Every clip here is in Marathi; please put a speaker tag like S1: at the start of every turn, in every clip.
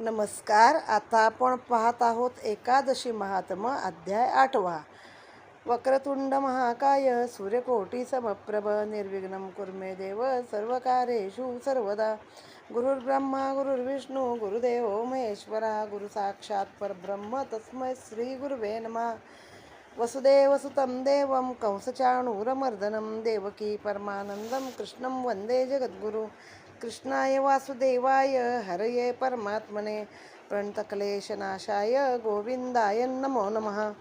S1: नमस्कार. आता आपण पाहत आहोत एकादशी महात्म अध्याय आठवा. वक्रतुंड महाकाय सूर्यकोटी समप्रभ निर्विघ्नं कुर्मे देव सर्वकार्येषु सर्वदा. गुरुर्ब्रह्मा गुरुर्विष्णू गुरुदेव महेश्वरा गुरु साक्षात परब्रह्म तस्मै श्री गुरुवे नमः. वसुदेवसुतं देवं कंसचाणूरमर्दनं देवकी परमानन्दं कृष्णं वन्दे जगद्गुरु. कृष्णाय वासुदेवाय हरये परमात्मने प्रणतक्लेशनाशाय गोविन्दाय नमो नमः।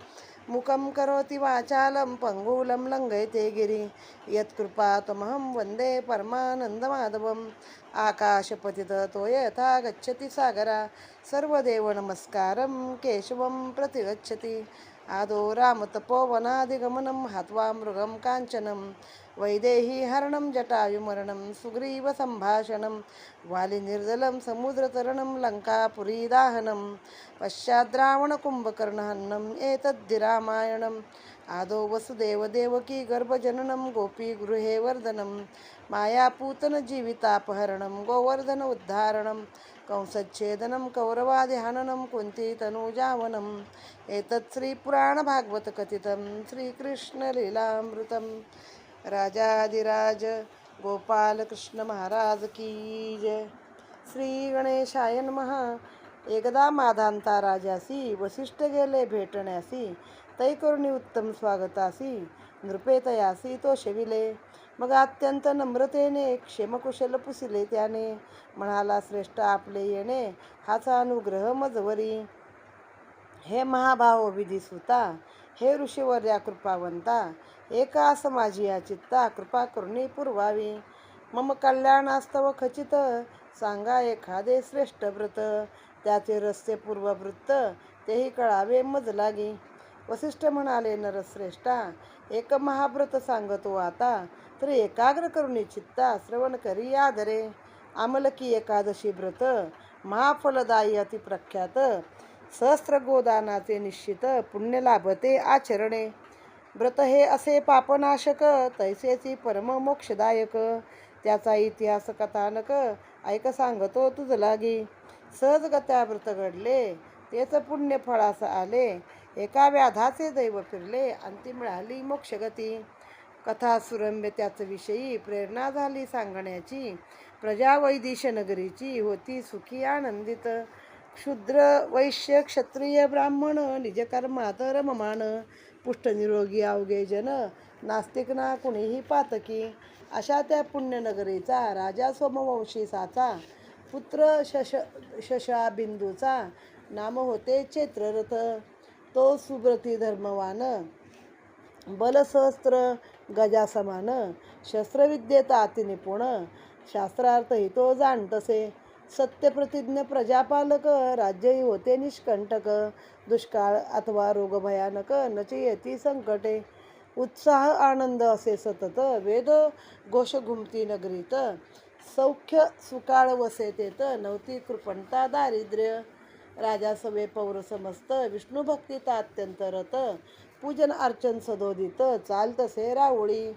S1: मुखं करोति वाचालं पङ्गूलं लङ्घयते गिरि। यत्कृपातमहं वन्दे परमानन्दमाधवम्। आकाशपतिततो यथा गच्छति सागरा। सर्वदेवनमस्कारं केशवं प्रतिगच्छति। आदो रामतपोवनादिगमनं हत्वा मृगं काञ्चनं। वैदेही हरणं जटायुमरणं सुग्रीवसम्भाषणं वालिनिर्जलं समुद्रतरणं लङ्कापुरीदाहनं पश्चाद्रावणकुम्भकर्णहन्नम् एतद्धि रामायणम्। आदौ वसुदेवदेवकी गर्भजननं गोपीगृहे वर्धनं मायापूतनजीवितापहरणं गोवर्धन उद्धारणं कंसच्छेदनं कौरवादिहननं कुन्तीतनूजावनम् एतत् श्रीपुराणभागवतकथितं श्रीकृष्णलीलामृतं। राजाधिराज गोपालकृष्णमहाराज कीज की जय। नमः। एकदा माधांता राजासी वसिष्ठ गेले भेटण्यासी तैकरुणी उत्तम स्वागतासी नृपेतयासी तो शेविले। मग अत्यंत नम्रतेने क्षेमकुशल पुसिले त्याने. म्हणाला श्रेष्ठ आपले येणे हाचा अनुग्रह मजवरी. हे महाभाव विधिसुता हे ऋषीवर्या कृपावंता. एकास माझी या चित्ता कृपा करुणी पुरवावी. मम कल्याणास्तव खचित सांगा एखादे श्रेष्ठ व्रत. त्याचे रस्ते पूर्ववृत्त तेही कळावे मज लागी. वसिष्ठ म्हणाले नरश्रेष्ठा एक महाव्रत सांगतो आता. तर एकाग्र करून चित्ता श्रवण करी आदरे. आमलकी एकादशी व्रत महाफलदायी अतिप्रख्यात सहस्त्र गोदानाचे निश्चित पुण्य लाभते आचरणे. व्रत हे असे पापनाशक तैसेची परम मोक्षदायक. त्याचा इतिहास कथानक ऐक सांगतो तुझ लागी. सहजगत्या व्रत घडले तेच पुण्य फळास आले. एका व्याधाचे दैव फिरले अंतिम मिळाली मोक्षगती. कथा सुरम्य त्याचविषयी प्रेरणा झाली सांगण्याची. प्रजा वैदिश नगरीची होती सुखी आनंदित. क्षुद्र वैश्य क्षत्रिय ब्राह्मण निजकर्मात रममान पुष्टनिरोगी अवघे जन नास्तिक ना कुणीही पातकी. अशा त्या पुण्यनगरीचा राजा सोमवंशी साचा पुत्र शश शशाबिंदूचा नाम होते चैत्ररथ. तो सुब्रती धर्मवान. बलसहस्त्र गजासमान शस्त्रविद्येत अतिनिपुण शास्त्रार्थही तो जाणतसे सत्यप्रतिज्ञ प्रजापालक राज्यही होते निष्कंटक दुष्काळ अथवा रोगभयानक नचयती संकटे. उत्साह आनंद असे सतत वेद घोष घुमती नगरीत सौख्य सुकाळ वसे तेत नवती कृपणता दारिद्र्य. राजा सवे पौर समस्त विष्णुभक्तीत अत्यंत रत पूजन अर्चन सदोदित चालतसे रावळी.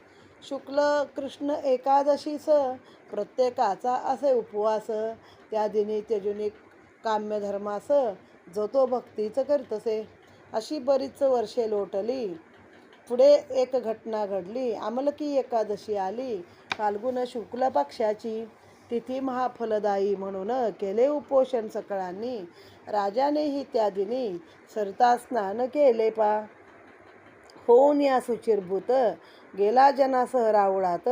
S1: शुक्ल कृष्ण एकादशीस प्रत्येकाचा असे उपवास त्या दिनी त्यजुनी काम्यधर्मास जो तो भक्तीच करतसे. अशी बरीच वर्षे लोटली. पुढे एक घटना घडली. आमलकी एकादशी आली. फाल्गुन शुक्ल पक्षाची. तिथी महाफलदायी म्हणून केले उपोषण सकळांनी. राजानेही त्या दिनी सरता स्नान केले पा. होऊन या सुचिरभूत गेला जनासह रावळात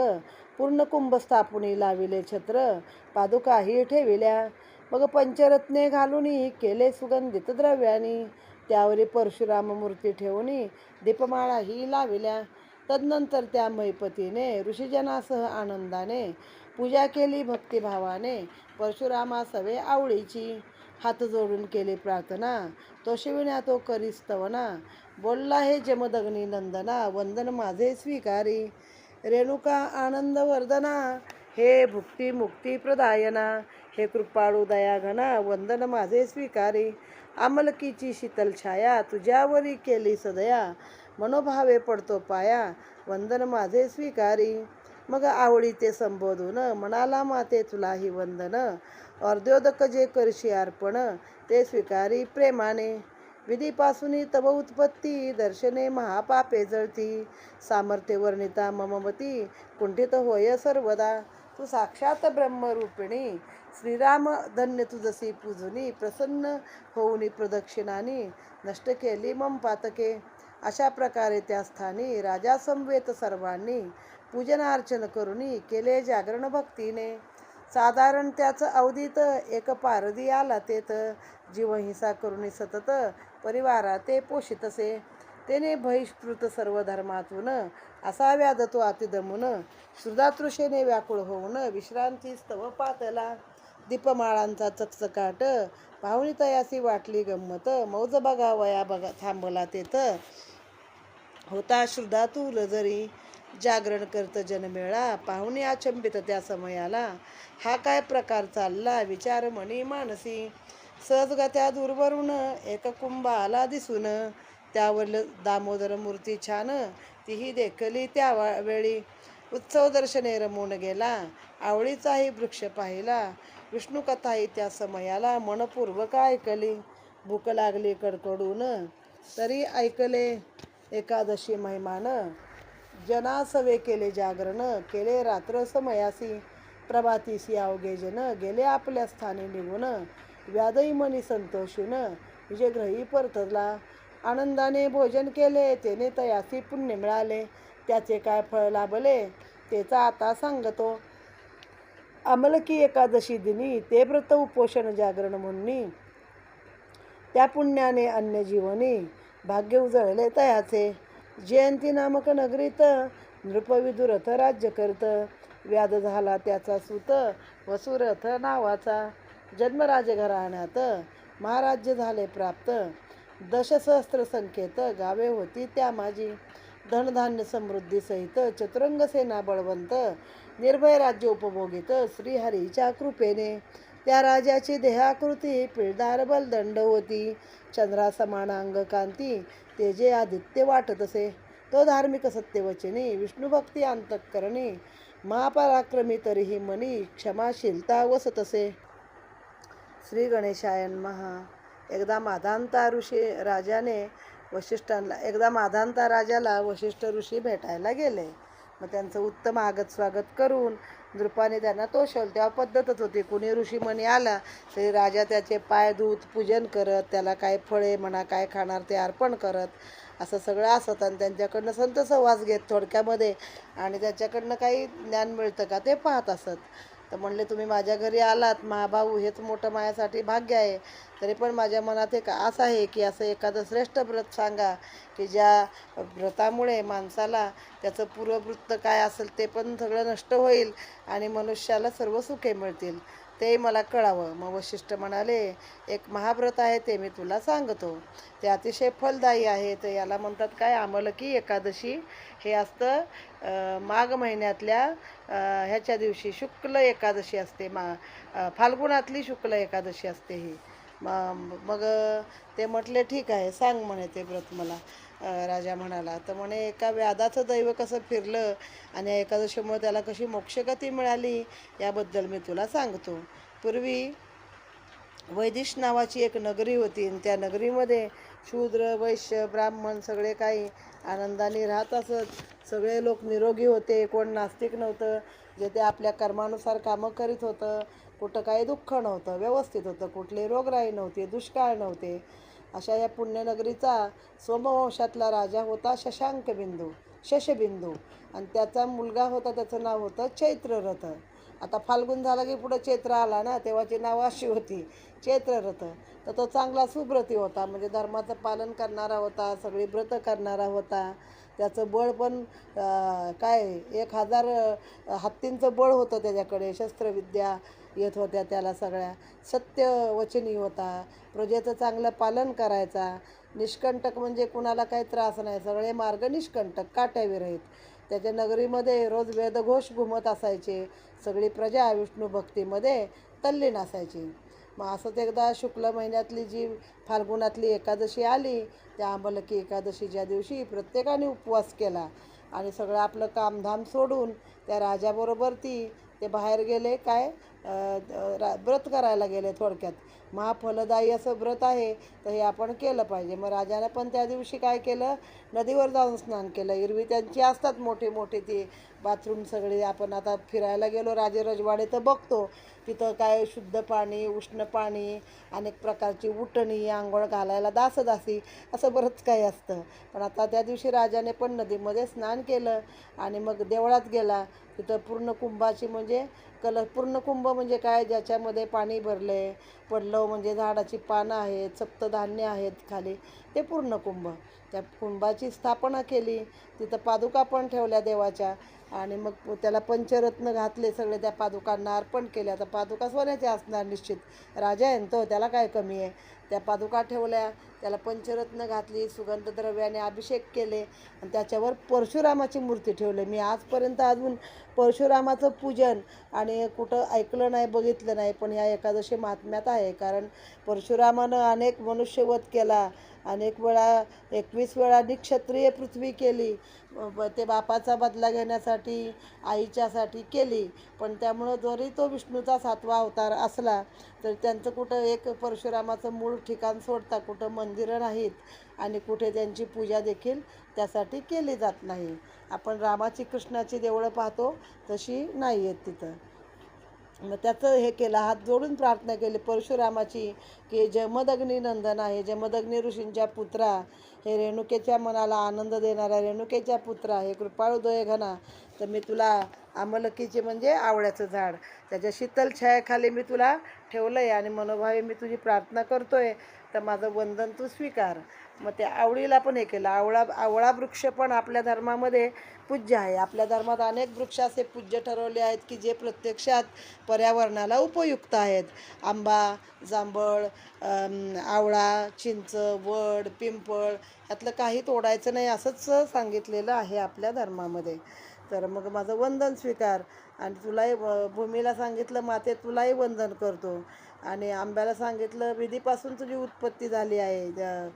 S1: पूर्ण कुंभ स्थापुनी लाविले छत्र पादुकाही ठेविल्या. मग पंचरत्ने घालूनही केले सुगंधित द्रव्यानी. त्यावरी परशुराम मूर्ती ठेवूनही दीपमाळाही लाविल्या. तदनंतर त्या मैपतीने ऋषीजनासह आनंदाने पूजा केली भक्तिभावाने. परशुरामा सवे आवडीची. हात जोडून केली प्रार्थना. तो शिविण्या तो करी स्तवना बोलला हे जमदग्नी नंदना वंदन माझे स्वीकारी. रेणुका आनंद वर्धना हे भुक्ती मुक्ती प्रदायना. हे कृपाळू दयाघना वंदन माझे स्वीकारी. आमलकीची शीतल छाया तुझ्यावरी केली सदया. मनोभावे पडतो पाया वंदन माझे स्वीकारी. मग आवडीचे संबोधून म्हणाला माते तुलाही वंदन. अर्ध्योदक जे करशी अर्पण ते स्वीकारी प्रेमाने. विधीपासून तव उत्पत्ती दर्शने महापापे जळती. सामर्थ्य वर्णिता मममती कुंठित होय सर्वदा. तू साक्षात ब्रह्मरूपिणी. श्रीराम धन्य तुझसी पूजुनी. प्रसन्न होऊनी प्रदक्षिणानी. नष्ट केली मम पातके. अशा प्रकारे त्या स्थानी राजासमवेत सर्वांनी पूजनार्चन करुनी केले जागरण भक्तीने. साधारण त्याचं अवधीत एक पारदी आला तेत. जीवहिंसा करुनी सतत परिवारा ते पोषितसे. तेने बहिष्कृत सर्व धर्मातून असा व्याध तो अतिदमून श्रुदातृषेने व्याकुळ होऊन विश्रांती स्तव पातला. दीपमाळांचा चकचकाट पाहुणी तयासी वाटली गंमत. मौज बघा वया बघा थांबला तेथ होता श्रुधातू जरी. जागरण करतं जनमेळा पाहुणे अचंबित त्या समयाला. हा काय प्रकार चालला? विचार म्हणी मानसी. सहजगत्या दूरवरून एक कुंभ आला दिसून त्यावर दामोदर मूर्ती छान तीही देखली त्या वेळी. उत्सव दर्शने रमून गेला आवळीचाही वृक्ष पाहिला. विष्णुकथाही त्या समयाला मनपूर्वक ऐकली. भूक लागली कडकडून तरी ऐकले एकादशी महिमान. जनासवे केले जागरण केले रात्र समयासी. प्रभातीसी अवघे जन गेले आपल्या स्थानी निघून. व्याधई मनी संतोषून विजयग्रही परतला. आनंदाने भोजन केले तेने तयासी पुण्य मिळाले. त्याचे काय फळ लाभले तेचा आता सांगतो. अमलकी एकादशी दिनी ते व्रत उपोषण जागरण म्हणून. त्या पुण्याने अन्य जीवनी भाग्य उजळले तयाचे. जयंती नामक नगरीत नृपविदुरथ राज्य करत. व्याध झाला त्याचा सुत वसुरथ नावाचा. जन्मराज घराण्यात महाराज्य झाले प्राप्त. दशसहस्त्र संख्येत गावे होती त्या माझी धनधान्य समृद्धी सहित चतुरंग सेना बळवंत. निर्भय राज्य उपभोगित श्रीहरीच्या कृपेने. त्या राजाची देहाकृती पिळदार बलदंड होती. चंद्रासमान अंगकांती ते जे आदित्य वाटत असे तो धार्मिक सत्यवचनी विष्णुभक्ती अंतकरणी महापराक्रमी तरीही मनी क्षमाशीलता वसत असे. श्री गणेशायन महा एकदा माधांता ऋषी राजाने वशिष्ठांना एकदा माधांता राजाला वशिष्ठ ऋषी भेटायला गेले. मग त्यांचं उत्तम आगत स्वागत करून नृपाने त्यांना तोषवलं तेव्हा पद्धतच होती. कुणी ऋषीमणी आला तरी राजा त्याचे पाय धूत पूजन करत त्याला काय फळे म्हणा काय खाणार ते अर्पण करत. असं सगळं असत आणि त्यांच्याकडनं संत सहवास घेत थोडक्यामध्ये. आणि त्याच्याकडनं काही ज्ञान मिळतं का ते पाहत असत. तर म्हणले तुम्ही माझ्या घरी आलात महाभाऊ हेच मोठं माझ्यासाठी भाग्य आहे. तरी पण माझ्या मनात एक आस आहे की असं एखादं श्रेष्ठ व्रत सांगा की ज्या व्रतामुळे माणसाला त्याचं पूर्ववृत्त काय असेल ते पण सगळं नष्ट होईल आणि मनुष्याला सर्व सुखे मिळतील. ते मला कळावं. मग वशिष्ठ म्हणाले एक महाव्रत आहे ते मी तुला सांगतो. ते अतिशय फलदायी आहे. तर याला म्हणतात काय आमलकी एकादशी. हे असतं माघ महिन्यातल्या ह्याच्या दिवशी शुक्ल एकादशी असते. मा फाल्गुणातली फाल्गुनातली शुक्ल एकादशी असते ही. मग ते म्हटले ठीक आहे सांग म्हणे ते व्रत मला. राजा म्हणाला. तर म्हणे एका व्याधाचं दैव कसं फिरलं आणि एकादशीमुळे त्याला कशी मोक्षगती मिळाली याबद्दल मी तुला सांगतो. पूर्वी वैदिश नावाची एक नगरी होती आणि त्या नगरीमध्ये शूद्र वैश्य ब्राह्मण सगळे काही आनंदाने राहत असत. सगळे लोक निरोगी होते. कोण नास्तिक नव्हतं. जे ते आपल्या कर्मानुसार कामं करीत होतं. कुठं काही दुःख नव्हतं. व्यवस्थित होतं. कुठले रोगराई नव्हती. दुष्काळ नव्हते. अशा या पुण्यनगरीचा सोमवंशातला राजा होता शशांकबिंदू शशबिंदू. आणि त्याचा मुलगा होता त्याचं नाव होतं चैत्ररथ. आता फाल्गुन झाला की पुढं चैत्र आला ना तेव्हाची नाव अशी होती चैत्ररथ. तर तो चांगला सुव्रती होता म्हणजे धर्माचं पालन करणारा होता सगळी व्रत करणारा होता. त्याचं बळ पण काय एक हजार हत्तींचं बळ होतं त्याच्याकडे शस्त्रविद्या येत होत्या त्याला सगळ्या. सत्य वचनी होता. प्रजेचं चांगलं पालन करायचा. निष्कंटक म्हणजे कुणाला काही त्रास नाही. सगळे मार्ग निष्कंटक काट्याविरहित. त्याच्या नगरीमध्ये रोज वेदघोष घुमत असायचे. सगळी प्रजा विष्णू भक्तीमध्ये तल्लीन असायची. मग असंच एकदा शुक्ल महिन्यातली जी फाल्गुनातली एकादशी आली त्या आंबलकी एकादशीच्या दिवशी प्रत्येकाने उपवास केला आणि सगळं आपलं कामधाम सोडून त्या राजाबरोबर ती ते बाहेर गेले काय रा व्रत करायला गेले थोडक्यात. महाफलदायी असं व्रत आहे तर हे आपण केलं पाहिजे. मग राजाने पण त्या दिवशी काय केलं? नदीवर जाऊन स्नान केलं. एरवी त्यांची असतात मोठे मोठे ती बाथरूम सगळे. आपण आता फिरायला गेलो राजे रजवाडे तर बघतो. तिथं काय शुद्ध पाणी उष्ण पाणी अनेक प्रकारची उटणी आंघोळ घालायला दासदासी असं बरंच काही असतं. पण आता त्या दिवशी राजाने पण नदीमध्ये स्नान केलं आणि मग देवळात गेला. तिथं पूर्ण कुंभाची म्हणजे कल पूर्ण कुंभ म्हणजे काय? ज्याच्यामध्ये पाणी भरले पडलं म्हणजे झाडाची पानं आहेत सप्तधान्य आहेत खाली. ते पूर्ण कुंभ. त्या कुंभाची स्थापना केली. तिथं पादुका पण ठेवल्या देवाच्या. आणि मग त्याला पंचरत्न घातले सगळे त्या पादुकांना अर्पण केले. आता पादुका सोन्याच्या असणार निश्चित. राजा आहे तो त्याला काय कमी आहे? त्या पादुका ठेवल्या त्याला पंचरत्न घातली सुगंध द्रव्याने अभिषेक केले आणि त्याच्यावर परशुरामाची मूर्ती ठेवली. मी आजपर्यंत अजून परशुरामाचं पूजन आणि कुठं ऐकलं नाही बघितलं नाही पण ह्या एकादशी महात्म्यात आहे. कारण परशुरामानं अनेक मनुष्यवध केला अनेक वेळा एकवीस वेळा निक्षत्रिय पृथ्वी केली ते बापाचा बदला घेण्यासाठी आईच्यासाठी केली पण त्यामुळं जरी तो विष्णूचा सातवा अवतार असला तर त्यांचं कुठं एक परशुरामाचं मूळ ठिकाण सोडता कुठं मंदिरं नाहीत आणि कुठे त्यांची पूजा देखील त्यासाठी केली जात नाही. आपण रामाची कृष्णाची देवळं पाहतो तशी नाही आहेत तिथं. मग त्याचं हे केलं हात जोडून प्रार्थना केली परशुरामाची की जमदग्नी नंदन आहे जमदग्नी ऋषींच्या पुत्रा हे रेणुकेच्या मनाला आनंद देणारा रेणुकेच्या पुत्रा हे कृपाळुदय घना तर मी तुला आमलकीचे म्हणजे आवळ्याचं झाड. त्याच्या शीतल छायाखाली मी तुला ठेवलं आहे आणि मनोभावे मी तुझी प्रार्थना करतो आहे तर माझं वंदन तू स्वीकार. मग त्या आवळीला पण हे केलं. आवळा आवळा वृक्ष पण आपल्या धर्मामध्ये पूज्य आहे. आपल्या धर्मात अनेक वृक्ष असे पूज्य ठरवले आहेत की जे प्रत्यक्षात पर्यावरणाला उपयुक्त आहेत. आंबा जांभळ आवळा चिंच वड पिंपळ यातलं काही तोडायचं नाही असंच सांगितलेलं आहे आपल्या धर्मामध्ये. तर मग माझं वंदन स्वीकार. आणि तुलाही भूमीला सांगितलं माते तुलाही वंदन करतो. आणि आंब्याला सांगितलं विधीपासून तुझी उत्पत्ती झाली आहे.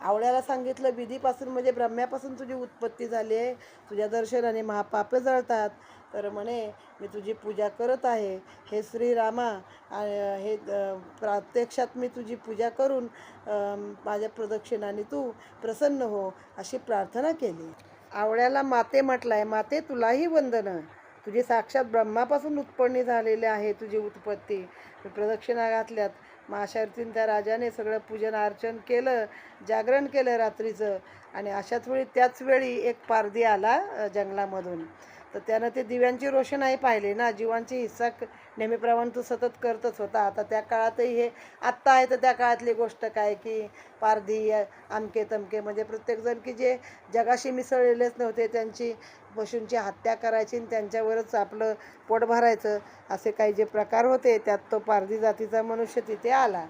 S1: आवळ्याला सांगितलं विधीपासून म्हणजे ब्रह्म्यापासून तुझी उत्पत्ती झाली आहे. तुझ्या दर्शनाने महापापे जळतात. तर म्हणे मी तुझी पूजा करत आहे. हे श्रीरामा हे प्रत्यक्षात मी तुझी पूजा करून माझ्या प्रदक्षिणाने तू प्रसन्न हो अशी प्रार्थना केली. आवळ्याला माते म्हटलं आहे माते तुलाही वंदन. तुझी साक्षात ब्रह्मापासून उत्पन्न झालेली आहे तुझी उत्पत्ती. प्रदक्षिणा घातल्यात मग अशा रीतीने त्या राजाने सगळं पूजन अर्चन केलं जागरण केलं रात्रीचं. आणि अशाच वेळी त्याच वेळी एक पारधी आला जंगलामधून. तर त्यानं ते दिव्यांची रोषणाई पाहिली ना. जीवांची हिस्सा नेहमीप्रमाणे तो सतत करतच होता. आता त्या काळातही हे आत्ता आहे तर त्या काळातली गोष्ट काय की पारधी आमके तमके म्हणजे प्रत्येकजण की जे जगाशी मिसळलेलेच नव्हते. त्यांची पशूंची हत्या करायची आणि त्यांच्यावरच आपलं पोट भरायचं असे काही जे प्रकार होते त्यात तो पारधी जातीचा मनुष्य तिथे आला.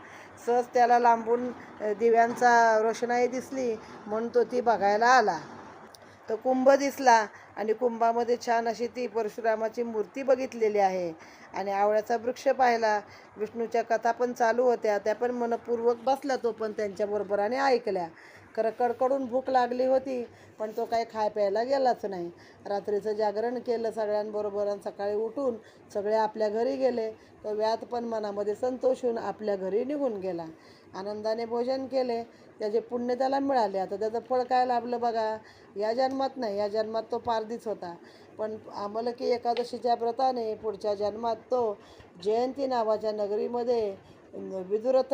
S1: सहज त्याला लांबून दिव्यांचा रोषणाई दिसली म्हणून तो ती बघायला आला. तर कुंभ दिसला आणि कुंभामध्ये छान अशी ती परशुरामाची मूर्ती बघितलेली आहे. आणि आवळ्याचा वृक्ष पाहिला. विष्णूच्या कथा पण चालू होत्या. त्या पण मनपूर्वक बसला तो पण त्यांच्याबरोबर आणि ऐकल्या. खरं कडकडून भूक लागली होती पण तो काही खाय प्यायला गेलाच नाही. रात्रीचं जागरण केलं सगळ्यांबरोबर आणि सकाळी उठून सगळे आपल्या घरी गेले. तो व्यात पण मनामध्ये संतोष होऊन आपल्या घरी निघून गेला. आनंदाने भोजन केले. त्याचे पुण्य त्याला मिळाले आता त्याचं फळ काय लाभलं बघा. या जन्मात नाही या जन्मात तो पारधीच होता. पण आम्हाला की एकादशीच्या व्रताने पुढच्या जन्मात तो जयंती नावाच्या नगरीमध्ये विदुरथ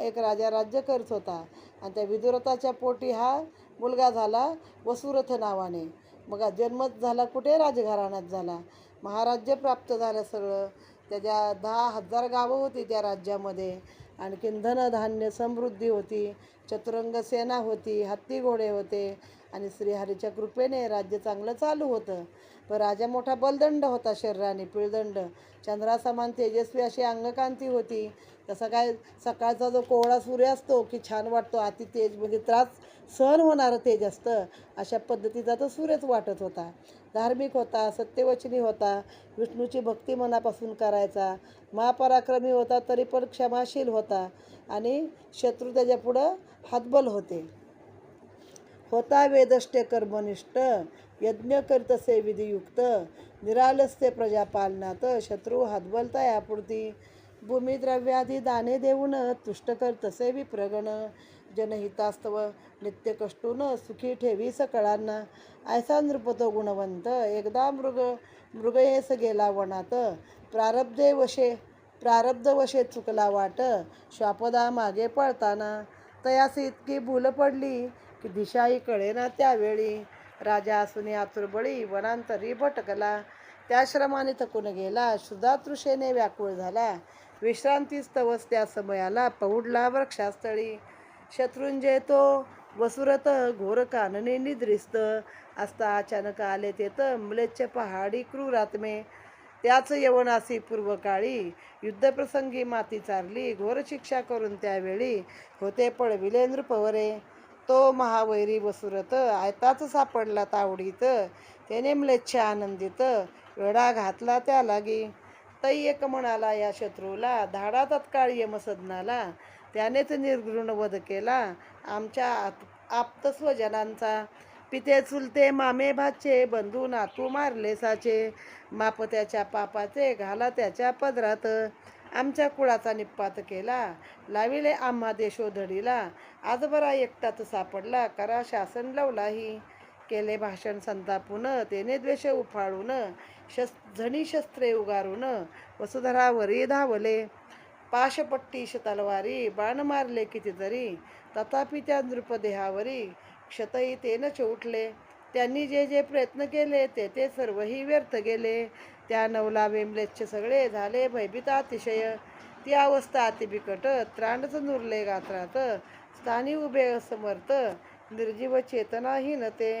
S1: एक राजा राज्य करत होता. आणि त्या विदुरथाच्या पोटी हा मुलगा झाला वसुरथ नावाने. मग जन्मच झाला कुठे? राजघराण्यात झाला. महाराज्य प्राप्त झालं सगळं. त्याच्या दहा हजार गावं होती त्या राज्यामध्ये. आणखीन धनधान्य समृद्धी होती चतुरंग सेना होती हत्ती घोडे होते आणि श्रीहरीच्या कृपेने राज्य चांगलं चालू होतं. पण राजा मोठा बलदंड होता शरीराने पिळदंड. चंद्रासमान तेजस्वी अशी अंगकांती होती. तसा काय सकाळचा जो कोवळा सूर्य असतो की छान वाटतो अति तेज म्हणजे त्रास सहन होणारं तेज असतं. अशा पद्धतीचा तो सूर्यच वाटत होता. धार्मिक होता सत्यवचनी होता विष्णूची भक्ती मनापासून करायचा. महापराक्रमी होता तरी पण क्षमाशील होता आणि शत्रू त्याच्यापुढं हातबल होते. होता वेदष्ट कर्मनिष्ठ यज्ञ करतसे विधियुक्त निरालस्ते प्रजापालनात शत्रू हातबलता यापुरती भूमिद्रव्यादी दाने देऊन तुष्ट कर तसे विप्रगण जनहितास्तव नित्य कष्टून सुखी ठेवी सकळांना. ऐसा नृपतो गुणवंत. एकदा मृग मृगयेस गेला वनात. प्रारब्धे वशे प्रारब्ध वशे चुकला वाट. श्वापदा मागे पळताना. तयासी इतकी भूल पडली की दिशाही कळेना त्यावेळी. राजा असुनी आतुरबळी वनांतरी भटकला. त्या श्रमाने थकून गेला. शुद्धातृषेने व्याकुळ झाला. विश्रांतीच तवस त्या समयाला पौडला वृक्षास्थळी शत्रुंजय तो वसुरत घोर कानने निद्रिस्त. असता अचानक आले तेथ म्लेच्छ पहाडी क्रूरात्मे त्याच यवनासी पूर्वकाळी युद्धप्रसंगी माती चारली. घोर शिक्षा करून त्यावेळी होते पळविले नृपवरे तो महावैरी वसुरत आयताच सापडला तावडीत. त्याने म्लेच्छ आनंदित वेढा घातला त्या लागी. तै एक म्हणाला या शत्रूला धाडा तत्काळ यमसदनाला त्यानेच निर्घृण वध केला. आमच्या आत आप्त स्वजनांचा पिते चुलते मामे भाचे बंधू नातू मारले साचे. माप त्याच्या पापाचे घाला त्याच्या पदरात. आमच्या कुळाचा निपात केला. लाविले आम्हा देशोधडीला. आजबरा एकटाच सापडला. करा शासन लावलाही. केले भाषण संतापून तेने द्वेष उफाळून शस् झणी शस्त्रे उगारून वसुधरावरी धावले. पाशपट्टीश तलवारी बाण मारले कितीतरी तथापि त्या नृपदेहावरी क्षतही तेन उठले त्यांनी जे जे प्रयत्न केले ते ते सर्वही व्यर्थ गेले. त्या नवला वेमलेचे सगळे झाले भयभीत अतिशय. ती अवस्था अतिबिकट त्राणच नुरले गात्रात. स्थानी उभे असमर्थ निर्जीव चेतनाहीन ते.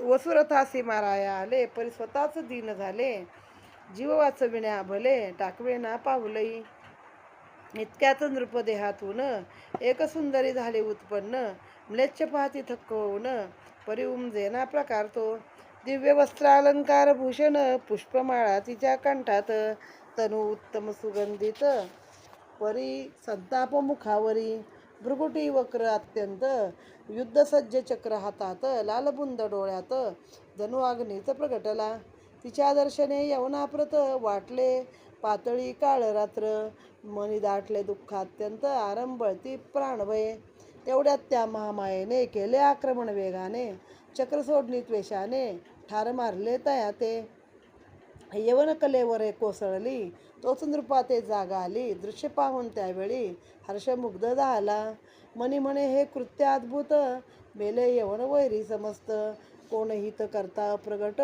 S1: वसुरथासी माराया आले परी स्वतःच दीन झाले. जीव वाचविण्या भले टाकवे ना पावलई इतक्यात नृपदेहातून एक सुंदरी झाली उत्पन्न. म्लेच्छ पाहती थक्क होऊन परी उमजेना प्रकार तो दिव्य वस्त्रालंकार भूषण पुष्पमाळा तिच्या कंठात. तनु उत्तम सुगंधित परी संताप मुखावरी. भ्रुकुटी वक्र अत्यंत युद्धसज्ज चक्र हातात लालबुंद डोळ्यात धनुआग्नीत प्रगटला. तिच्या दर्शने यवनाप्रत वाटले. पातळी काळ रात्र मनी दाटले दुःख अत्यंत आरंभळती प्राणभये. तेवढ्यात त्या महामायेने केले आक्रमण वेगाने. चक्र सोडणी त्वेषाने ठार मारले तया ते यवनकलेवर कोसळली. तोच नृपाते जागा आली. दृश्य पाहून त्यावेळी हर्षमुग्ध झाला मनी म्हणे हे कृत्य अद्भुत. मेले यवन वैरी समस्त. कोणहित करता प्रगट?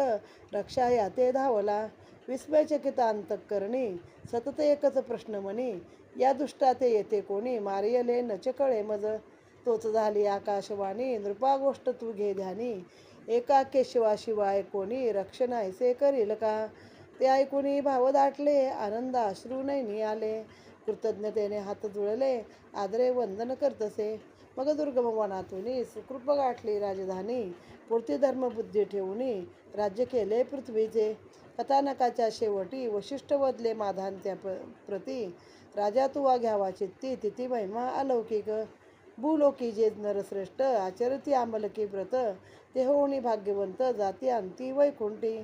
S1: रक्षा या ते धावला विस्मयचकित अंतकरणी. सतत एकच प्रश्न म्हणी या दुष्टाते येते कोणी? मारियले नचकळे मज. तोच झाली आकाशवाणी. नृपा गोष्ट तू घे ध्यानी. एका केशवाशिवाय कोणी रक्षण ऐसे करील का? ते ऐकून भाव दाटले आनंद अश्रू नैनी आले कृतज्ञतेने हात जुळले आदरे वंदन करतसे. मग दुर्गम वनातून सुकृप गाठली राजधानी. पुरती धर्मबुद्धी ठेवूनी राज्य केले पृथ्वीचे. कथानकाच्या शेवटी वशिष्ठ वदले माधांच्या प्र प्रती राजा तुवा घ्यावा चित्ती तिथी महिमा अलौकिक. भूलोकी जे नरश्रेष्ठ आचरती आंबलकी व्रत. ते होणी भाग्यवंत जाती अंती वैकुंठी.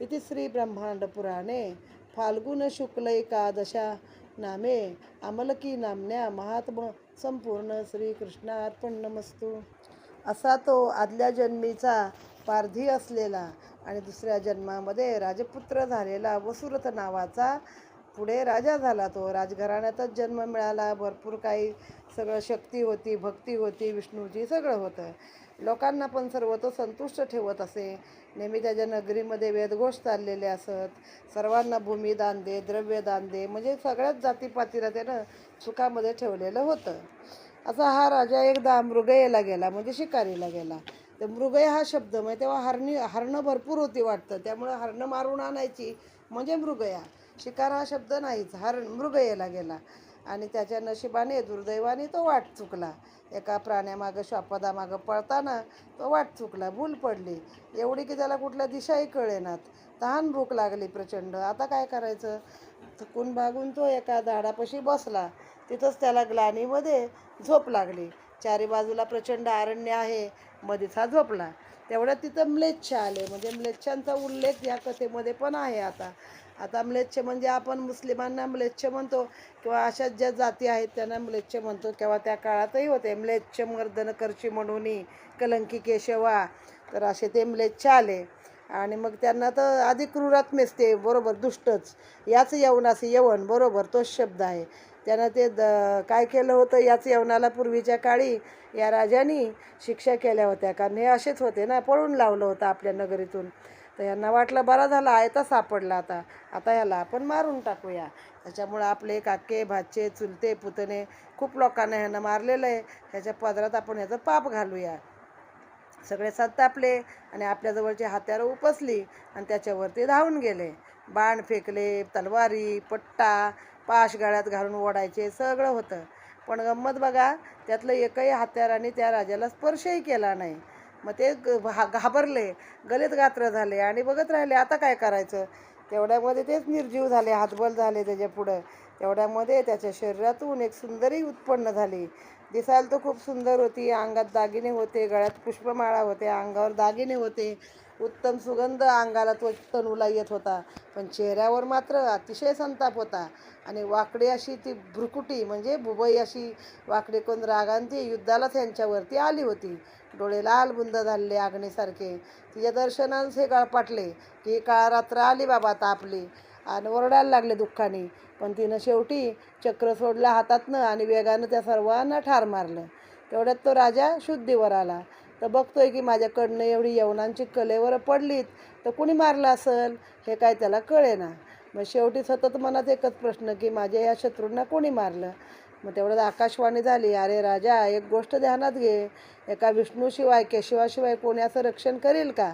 S1: इति श्री ब्रह्मांड पुराणे फाल्गुन एकादशा नामे अमलकी नामन्या महात्म संपूर्ण श्रीकृष्णार्पणमस्तू. असा तो आदल्या जन्मीचा पारधी असलेला आणि दुसऱ्या जन्मामध्ये राजपुत्र झालेला वसुरथ नावाचा पुढे राजा झाला तो. राजघराण्यातच जन्म मिळाला. भरपूर काही सगळं शक्ती होती भक्ती होती विष्णूची सगळं होतं. लोकांना पण सर्व तो संतुष्ट ठेवत असे. नेहमी त्याच्या नगरीमध्ये वेदघोष चाललेले असत. सर्वांना भूमिदान दे द्रव्यदान दे म्हणजे सगळ्याच जातीपातीला त्यानं सुखामध्ये ठेवलेलं होतं. असा हा राजा एकदा मृगयेला गेला म्हणजे शिकारीला गेला. तर मृगय हा शब्द म्हणजे तेव्हा हरणी हरणं भरपूर होती वाटतं. त्यामुळं हरणं मारून आणायची म्हणजे मृगया. शिकार हा शब्द नाहीच हरण मृगयेला गेला. आणि त्याच्या नशिबाने दुर्दैवाने तो वाट चुकला. एका प्राण्यामागं श्वापदामागं पळताना तो वाट चुकला भूल पडली. एवढी की त्याला कुठल्या दिशाही कळेनात. तहान भूक लागली प्रचंड. आता काय करायचं? थकून भागून तो एका झाडापाशी बसला. तिथंच त्याला ग्लानीमध्ये झोप लागली. चारी बाजूला प्रचंड अरण्य आहे. मध्येच हा झोपला. तेवढ्यात तिथं म्लेच्छ आले. म्हणजे म्लेच्छांचा उल्लेख या कथेमध्ये पण आहे आता. आता म्लेच्छ म्हणजे आपण मुस्लिमांना म्लेच्छ म्हणतो किंवा अशा ज्या जाती आहेत त्यांना म्लेच्छ म्हणतो किंवा त्या काळातही होते. म्लेच्छ मर्दन करची म्हणून कलंकी केशवा तर असे ते म्लेच्छ आले. आणि मग त्यांना तर आधी क्रूरात मेसते बरोबर दुष्टच. याच यवनासी यवन बरोबर तोच शब्द आहे. त्यानं ते द काय केलं होतं याच यवनाला पूर्वीच्या काळी? या राजानी शिक्षा केल्या होत्या. कारण हे असेच होते ना पळून लावलं होतं आपल्या नगरीतून. तर यांना वाटलं बरा झाला आयता सापडला आता. आता ह्याला आपण मारून टाकूया. त्याच्यामुळं आपले काके भाचे चुलते पुतणे खूप लोकांना ह्यानं मारलेलं आहे. ह्याच्या पदरात आपण ह्याचं पाप घालूया. सगळे संतापले आणि आपल्याजवळची हत्यारं उपसली आणि त्याच्यावरती धावून गेले. बाण फेकले तलवारी पट्टा पाश गाळ्यात घालून ओढायचे सगळं होतं. पण गंमत बघा त्यातलं एकही हत्याराने त्या राजाला स्पर्शही केला नाही. मग ते ग- घाबरले गलित गात्र झाले आणि बघत राहिले आता काय करायचं? तेवढ्यामध्ये तेच निर्जीव झाले हातबल झाले त्याच्या पुढं. तेवढ्यामध्ये त्याच्या शरीरातून एक सुंदरी उत्पन्न झाली. दिसायला तर खूप सुंदर होती. अंगात दागिने होते गळ्यात पुष्पमाळा होते अंगावर दागिने होते. उत्तम सुगंध अंगाला तो तणूला येत होता. पण चेहऱ्यावर मात्र अतिशय संताप होता. आणि वाकडी अशी ती भ्रुकुटी म्हणजे बुबई अशी वाकडी कोण रागांती युद्धालाच यांच्यावरती आली होती. डोळे लाल बुंद झाले अग्नीसारखे तिच्या दर्शनास हे गळपाटले की काळ रात्र आली बाबा आता आपली आणि ओरडायला लागले दुःखाने. पण तिनं शेवटी चक्र सोडलं हातातनं आणि वेगानं त्या सर्वांना ठार मारलं. तेवढ्यात तो राजा शुद्धीवर आला. तर बघतोय की माझ्याकडनं एवढी यवनांची कलेवर पडलीत तर कुणी मारलं असेल? हे काय त्याला कळेना. मग शेवटी सतत मनात एकच प्रश्न की माझ्या या शत्रूंना कोणी मारलं? मग तेवढं आकाशवाणी झाली. अरे राजा एक गोष्ट ध्यानात घे. एका विष्णूशिवाय केशवाशिवाय कोणी असं रक्षण करेल का?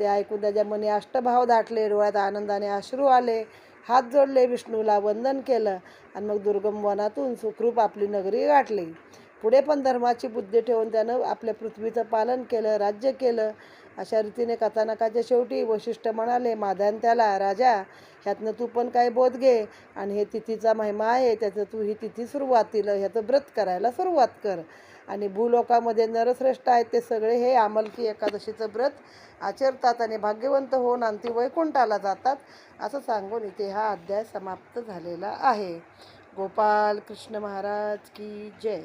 S1: ते ऐकून त्याच्या मनी अष्टभाव दाटले डोळ्यात आनंदाने अश्रू आले. हात जोडले विष्णूला वंदन केलं आणि मग दुर्गम वनातून सुखरूप आपली नगरी गाठली. पुढे पण धर्माची बुद्धी ठेवून त्यानं आपल्या पृथ्वीचं पालन केलं राज्य केलं. अशा रीतीने कथानकाच्या शेवटी वशिष्ठ म्हणाले माधान त्याला राजा ह्यातनं तू पण काय बोध घे. आणि हे तिथीचा महिमा आहे त्याचं तू ही तिथी सुरुवातीला ह्याचं व्रत करायला सुरुवात कर. आणि भूलोकामध्ये नरश्रेष्ठ आहेत ते सगळे हे आमलकी एकादशीचं व्रत आचरतात आणि भाग्यवंत होऊन अंती वैकुंठाला जातात. असं सांगून इथे हा अध्याय समाप्त झालेला आहे. गोपाल कृष्ण महाराज की जय.